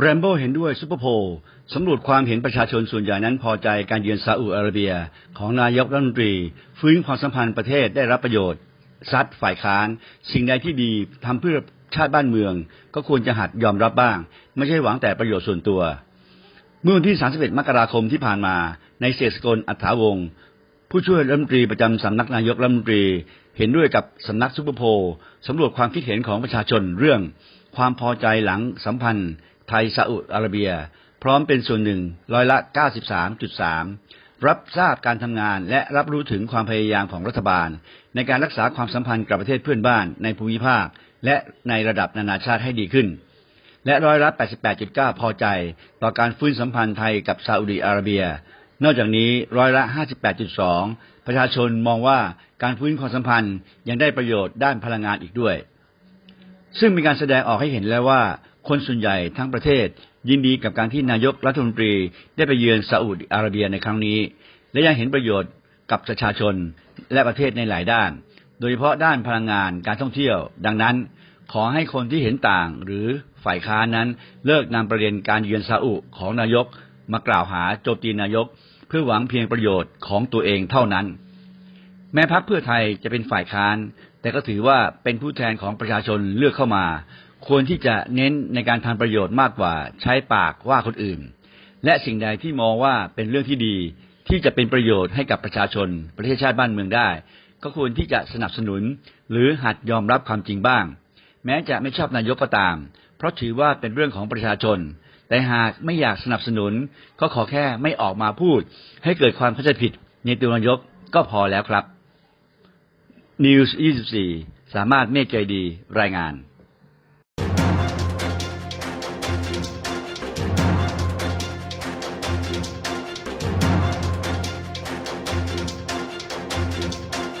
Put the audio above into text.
แรมโบ้เห็นด้วยซูเปอร์โพลสำรวจความเห็นประชาชนส่วนใหญ่นั้นพอใจการเยือนซาอุอาระเบีย ของนายกรัฐมนตรี ฟื้นความสัมพันธ์ประเทศได้รับประโยชน์ ซัดฝ่ายค้าน สิ่งใดที่ดีทำเพื่อชาติบ้านเมือง ก็ควรจะหัดยอมรับบ้าง ไม่ใช่หวังแต่ประโยชน์ส่วนตัว เมื่อวันที่ 31 มกราคมที่ผ่านมาในเศรษฐกลอัฐาวงศ์ผู้ช่วยรัฐมนตรีประจำสำนักนายกรัฐมนตรี เห็นด้วยกับสำนักซุปเปอร์โพลสำรวจความคิดเห็นของประชาชนเรื่อง ความพอใจหลังสัมพันธ์ ไทยซาอุดิอาระเบีย พร้อมเป็นส่วนหนึ่งร้อยละ 93.3 รับทราบการทำงานและรับรู้ถึงความพยายามของรัฐบาล ในการรักษาความสัมพันธ์กับประเทศเพื่อนบ้านในภูมิภาค และในระดับนานาชาติให้ดีขึ้น และร้อยละ 88.9 พอใจ ต่อการฟื้นสัมพันธ์ไทยกับซาอุดิอาระเบีย นอกจากนี้ร้อยละ 58.2 ประชาชนมองว่าการฟื้นความสัมพันธ์ยังได้ประโยชน์ด้านพลังงานอีกด้วยซึ่งมีการแสดงออกให้เห็นแล้วว่าคนส่วนใหญ่ทั้งประเทศ ยินดีกับการที่นายกรัฐมนตรีได้ไปเยือนซาอุดิอาระเบียในครั้งนี้ และยังเห็นประโยชน์กับประชาชนและประเทศในหลายด้าน โดยเฉพาะด้านพลังงานการท่องเที่ยว ดังนั้น ขอให้คนที่เห็นต่างหรือฝ่ายค้านนั้นเลิกนำประเด็นการเยือนซาอุของนายกมากล่าวหาโจมตีนายก เพื่อหวังเพียงประโยชน์ของตัวเองเท่านั้น แม้พักเพื่อไทยจะเป็นฝ่ายค้าน แต่ก็ถือว่าเป็นผู้แทนของประชาชนเลือกเข้ามา ควรที่จะเน้นในการทำประโยชน์มากกว่าใช้ปากว่าคนอื่น และสิ่งใดที่มองว่าเป็นเรื่องที่ดีที่จะเป็นประโยชน์ให้กับประชาชน ประเทศชาติบ้านเมืองได้ ก็ควรที่จะสนับสนุน หรือหัดยอมรับความจริงบ้าง แม้จะไม่ชอบนายกก็ตาม เพราะถือว่าเป็นเรื่องของประชาชน แต่หากไม่อยากสนับสนุน ก็ขอแค่ไม่ออกมาพูด ให้เกิดความเข้าใจผิดในตัวนายกก็พอแล้วครับ News 24 สามารถเมฆใจดีรายงาน